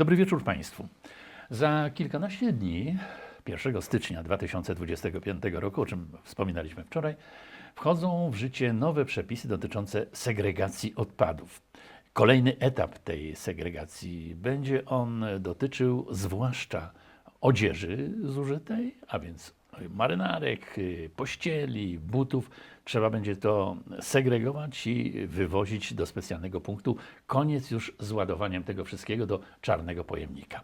Dobry wieczór Państwu. Za kilkanaście dni, 1 stycznia 2025 roku, o czym wspominaliśmy wczoraj, wchodzą w życie nowe przepisy dotyczące segregacji odpadów. Kolejny etap tej segregacji będzie on dotyczył zwłaszcza odzieży zużytej, a więc marynarek, y, pościeli, butów. Trzeba będzie to segregować i wywozić do specjalnego punktu. Koniec już z ładowaniem tego wszystkiego do czarnego pojemnika.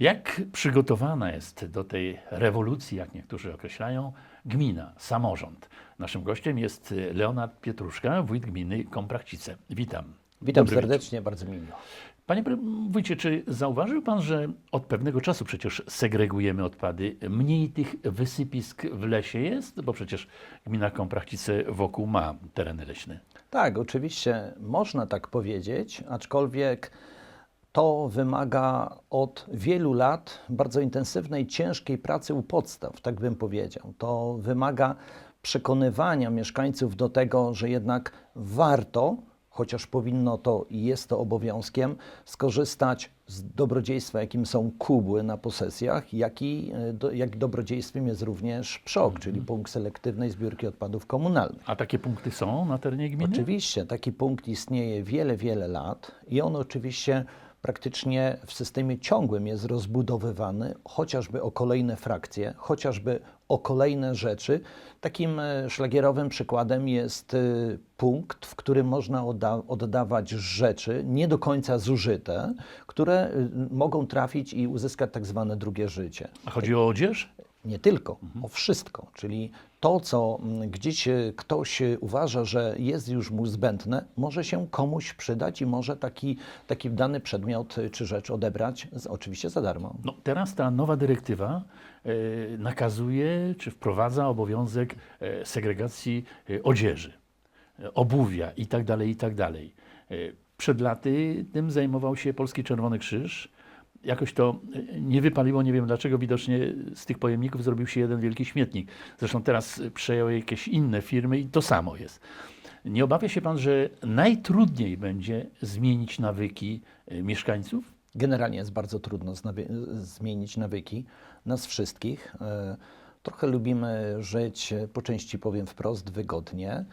Jak przygotowana jest do tej rewolucji, jak niektórzy określają, gmina, samorząd? Naszym gościem jest Leonard Pietruszka, wójt gminy Komprachcice. Witam. Witam Dobry serdecznie, bardzo mi miło. Panie wójcie, czy zauważył Pan, że od pewnego czasu przecież segregujemy odpady? Mniej tych wysypisk w lesie jest, bo przecież gmina Komprachcice wokół ma tereny leśne. Tak, oczywiście można tak powiedzieć, aczkolwiek to wymaga od wielu lat bardzo intensywnej, ciężkiej pracy u podstaw, tak bym powiedział. To wymaga przekonywania mieszkańców do tego, że jednak warto, chociaż powinno to i jest to obowiązkiem, skorzystać z dobrodziejstwa, jakim są kubły na posesjach, jak i e, do, jak dobrodziejstwem jest również PSZOK, czyli punkt selektywnej zbiórki odpadów komunalnych. A takie punkty są na terenie gminy? Oczywiście taki punkt istnieje wiele, wiele lat i on oczywiście praktycznie w systemie ciągłym jest rozbudowywany, chociażby o kolejne frakcje, chociażby o kolejne rzeczy. Takim e, szlagierowym przykładem jest e, punkt, w którym można odda- oddawać rzeczy nie do końca zużyte, które e, mogą trafić i uzyskać tak zwane drugie życie. A chodzi o odzież? Nie tylko, o wszystko. Czyli to, co mm, gdzieś e, ktoś e, uważa, że jest już mu zbędne, może się komuś przydać i może taki, taki dany przedmiot e, czy rzecz odebrać, z, oczywiście za darmo. No, teraz ta nowa dyrektywa nakazuje czy wprowadza obowiązek e, segregacji e, odzieży, e, obuwia itd. itd. E, Przed laty tym zajmował się Polski Czerwony Krzyż. Jakoś to e, nie wypaliło, nie wiem dlaczego, widocznie z tych pojemników zrobił się jeden wielki śmietnik. Zresztą teraz przejęły jakieś inne firmy i to samo jest. Nie obawia się Pan, że najtrudniej będzie zmienić nawyki e, mieszkańców? Generalnie jest bardzo trudno zmienić nawyki nas wszystkich. E, Trochę lubimy żyć, po części powiem wprost, wygodnie.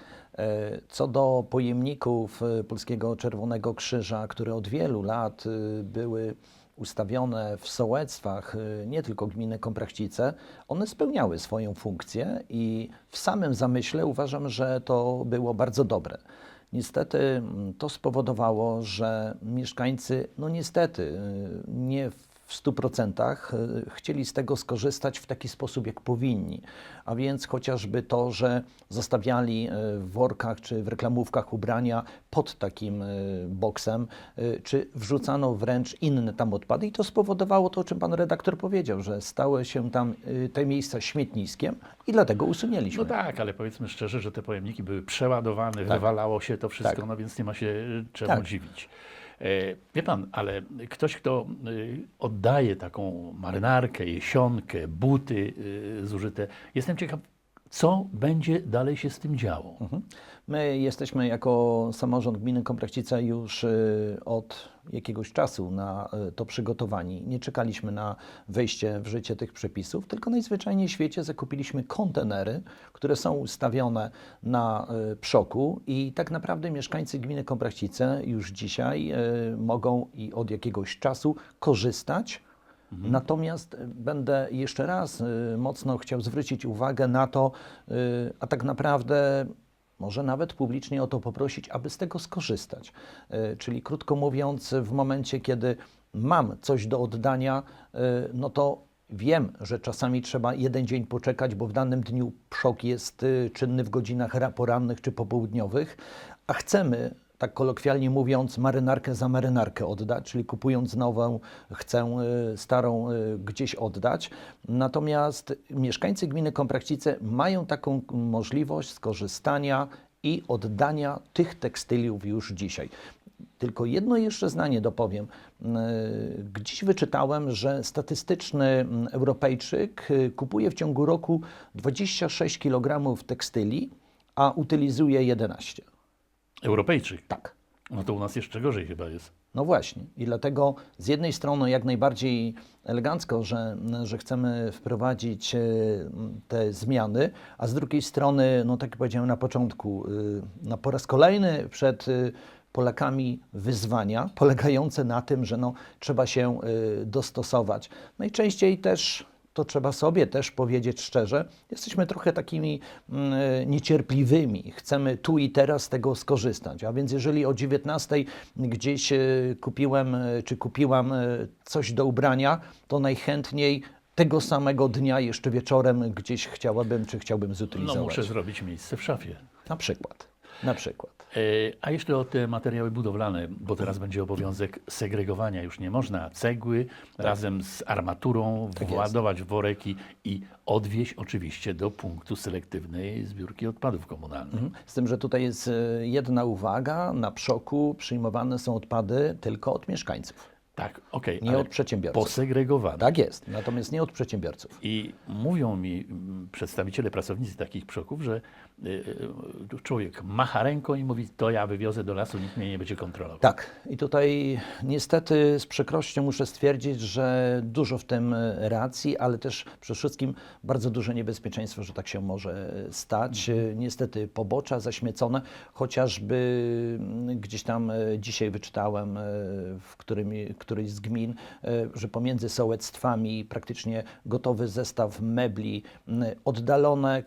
Co do pojemników Polskiego Czerwonego Krzyża, które od wielu lat były ustawione w sołectwach e, nie tylko gminy Komprachcice, one spełniały swoją funkcję i w samym zamyśle uważam, że to było bardzo dobre. Niestety mm, to spowodowało, że mieszkańcy, no niestety, y, nie w 100% y, chcieli z tego skorzystać w taki sposób, jak powinni. A więc chociażby to, że zostawiali y, w workach czy w reklamówkach ubrania pod takim y, boksem, czy wrzucano wręcz inne tam odpady. I to spowodowało to, o czym pan redaktor powiedział, że stały się tam te miejsca śmietniskiem i dlatego usunięliśmy. No tak, ale powiedzmy szczerze, że te pojemniki były przeładowane, wywalało się to wszystko, Tak. no więc nie ma się czemu Tak. dziwić. E, Wie pan, ale ktoś, kto y, oddaje taką marynarkę, jesionkę, buty y, zużyte, jestem ciekaw, co będzie dalej się z tym działo. Mhm. My jesteśmy jako samorząd gminy Komprachcica już y, od jakiegoś czasu na y, to przygotowani. Nie czekaliśmy na wejście w życie tych przepisów, tylko najzwyczajniej w świecie zakupiliśmy kontenery, które są ustawione na y, przoku i tak naprawdę mieszkańcy gminy Komprachcice już dzisiaj mogą i od jakiegoś czasu korzystać Natomiast y, będę jeszcze raz y, mocno chciał zwrócić uwagę na to, y, a tak naprawdę może nawet publicznie o to poprosić, aby z tego skorzystać. Czyli krótko mówiąc, w momencie, kiedy mam coś do oddania, no to wiem, że czasami trzeba jeden dzień poczekać, bo w danym dniu przok jest czynny w godzinach ra- porannych czy popołudniowych, a chcemy tak kolokwialnie mówiąc, marynarkę za marynarkę oddać, czyli kupując nową, chcę y, starą y, gdzieś oddać. Natomiast mieszkańcy gminy Komprachcice mają taką możliwość skorzystania i oddania tych tekstyliów już dzisiaj. Tylko jedno jeszcze zdanie dopowiem. Y, Gdzieś wyczytałem, że statystyczny mm, Europejczyk kupuje w ciągu roku 26 kg tekstyli, a utylizuje 11. Europejczyk. Tak. No to u nas jeszcze gorzej chyba jest. No właśnie. I dlatego z jednej strony jak najbardziej elegancko, że, że chcemy wprowadzić e, te zmiany, a z drugiej strony, no tak jak powiedziałem na początku, y, no po raz kolejny przed y, Polakami wyzwania polegające na tym, że no, trzeba się dostosować. Najczęściej też to trzeba sobie też powiedzieć szczerze, jesteśmy trochę takimi mm, niecierpliwymi. Chcemy tu i teraz z tego skorzystać. A więc jeżeli o 19 gdzieś e, kupiłem e, czy kupiłam e, coś do ubrania, to najchętniej tego samego dnia jeszcze wieczorem gdzieś chciałabym czy chciałbym No zutylizować. muszę zrobić miejsce w szafie. Na przykład. Na przykład. E, A jeszcze o te materiały budowlane, bo teraz będzie obowiązek segregowania. Już nie można cegły razem z armaturą Tak władować w worek i, i odwieźć oczywiście do punktu selektywnej zbiórki odpadów komunalnych. Mhm. Z tym, że tutaj jest e, jedna uwaga, na przoku przyjmowane są odpady tylko od mieszkańców, Tak, okej, nie ale od przedsiębiorców. posegregowane. Tak jest, natomiast nie od przedsiębiorców. I mówią mi mm, przedstawiciele, pracownicy takich przoków, że y, y, człowiek macha ręką i mówi, to ja wywiozę do lasu, nikt mnie nie będzie kontrolował. Tak, i tutaj niestety z przykrością muszę stwierdzić, że dużo w tym e, racji, ale też przede wszystkim bardzo duże niebezpieczeństwo, że tak się może stać. E, Niestety pobocza zaśmiecone, chociażby mm, gdzieś tam e, dzisiaj wyczytałem e, w którym, którejś z gmin, e, że pomiędzy sołectwami praktycznie gotowy zestaw mebli, oddalone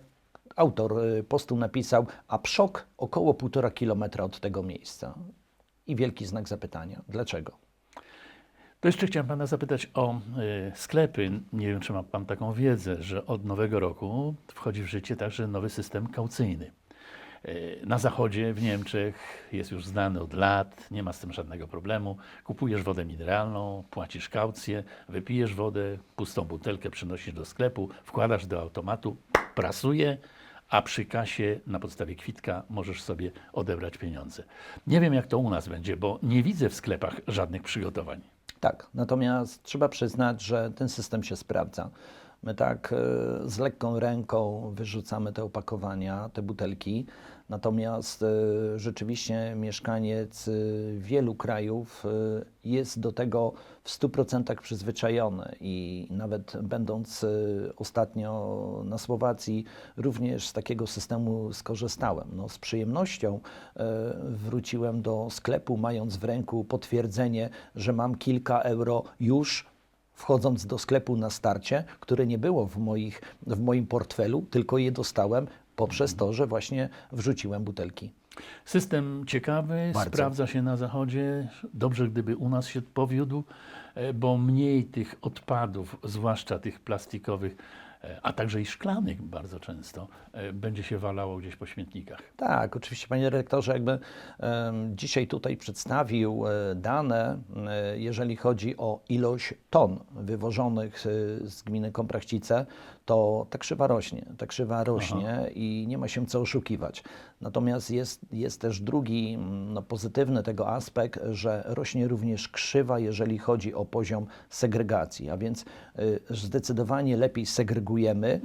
Autor y, postu napisał, a Przok około półtora kilometra od tego miejsca. I wielki znak zapytania. Dlaczego? To jeszcze chciałem Pana zapytać o y, sklepy. Nie wiem, czy ma Pan taką wiedzę, że od nowego roku wchodzi w życie także nowy system kaucyjny. Y, na zachodzie, w Niemczech jest już znany od lat, nie ma z tym żadnego problemu. Kupujesz wodę mineralną, płacisz kaucję, wypijesz wodę, pustą butelkę przynosisz do sklepu, wkładasz do automatu, prasuje, a przy kasie na podstawie kwitka możesz sobie odebrać pieniądze. Nie wiem, jak to u nas będzie, bo nie widzę w sklepach żadnych przygotowań. Tak, natomiast trzeba przyznać, że ten system się sprawdza. My tak e, z lekką ręką wyrzucamy te opakowania, te butelki, natomiast e, rzeczywiście mieszkaniec e, wielu krajów jest do tego w 100% przyzwyczajony i nawet będąc ostatnio na Słowacji, również z takiego systemu skorzystałem. No, z przyjemnością wróciłem do sklepu, mając w ręku potwierdzenie, że mam kilka euro już wchodząc do sklepu na starcie, które nie było w, moich, w moim portfelu, tylko je dostałem poprzez to, że właśnie wrzuciłem butelki. System ciekawy, Bardzo. sprawdza się na zachodzie. Dobrze, gdyby u nas się powiódł, e, bo mniej tych odpadów, zwłaszcza tych plastikowych, a także i szklanych bardzo często, e, będzie się walało gdzieś po śmietnikach. Tak, oczywiście panie dyrektorze, jakby dzisiaj tutaj przedstawił e, dane, e, jeżeli chodzi o ilość ton wywożonych e, z gminy Komprachcice, to ta krzywa rośnie, ta krzywa rośnie i nie ma się co oszukiwać. Natomiast jest, jest też drugi mm, no, pozytywny tego aspekt, że rośnie również krzywa, jeżeli chodzi o poziom segregacji, a więc y, zdecydowanie lepiej segregujemy,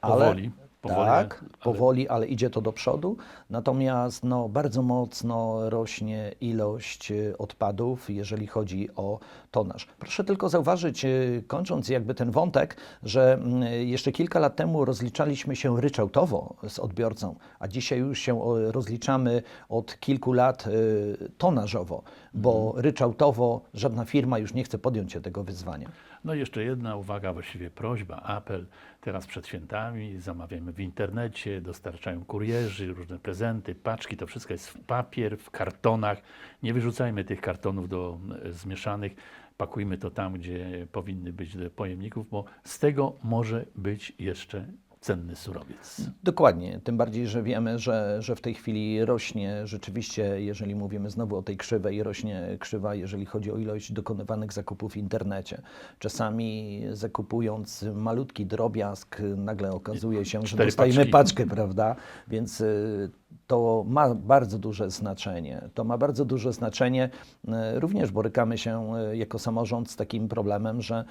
ale Powoli, powoli, tak, ale- powoli, ale idzie to do przodu. Natomiast no, bardzo mocno rośnie ilość y, odpadów, jeżeli chodzi o tonaż. Proszę tylko zauważyć, y, kończąc jakby ten wątek, że mm, jeszcze kilka lat temu rozliczaliśmy się ryczałtowo z odbiorcą, a dzisiaj już się rozliczamy od kilku lat y, tonażowo, bo ryczałtowo żadna firma już nie chce podjąć się tego wyzwania. No i jeszcze jedna uwaga, właściwie prośba, apel. Teraz przed świętami zamawiamy w internecie, dostarczają kurierzy, różne prezenty, paczki, to wszystko jest w papier, w kartonach. Nie wyrzucajmy tych kartonów do e, zmieszanych, pakujmy to tam, gdzie powinny być do pojemników, bo z tego może być jeszcze cenny surowiec. Dokładnie, tym bardziej, że wiemy, że, że w tej chwili rośnie rzeczywiście, jeżeli mówimy znowu o tej krzywej, rośnie krzywa, jeżeli chodzi o ilość dokonywanych zakupów w internecie. Czasami zakupując malutki drobiazg, nagle okazuje się, że dostajemy paczki. paczkę, prawda? Więc y, to ma bardzo duże znaczenie. To ma bardzo duże znaczenie. y, Również borykamy się y, jako samorząd z takim problemem, że y,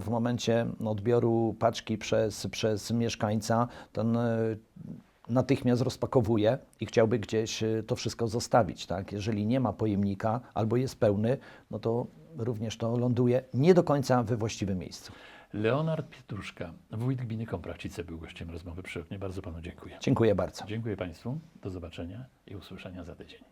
w momencie odbioru paczki przez, przez mieszkańca ten natychmiast rozpakowuje i chciałby gdzieś to wszystko zostawić. Tak? Jeżeli nie ma pojemnika albo jest pełny, no to również to ląduje nie do końca we właściwym miejscu. Leonard Pietruszka, wójt gminy Kompracice, był gościem rozmowy przy oknie. Bardzo panu dziękuję. Dziękuję bardzo. Dziękuję państwu. Do zobaczenia i usłyszenia za tydzień.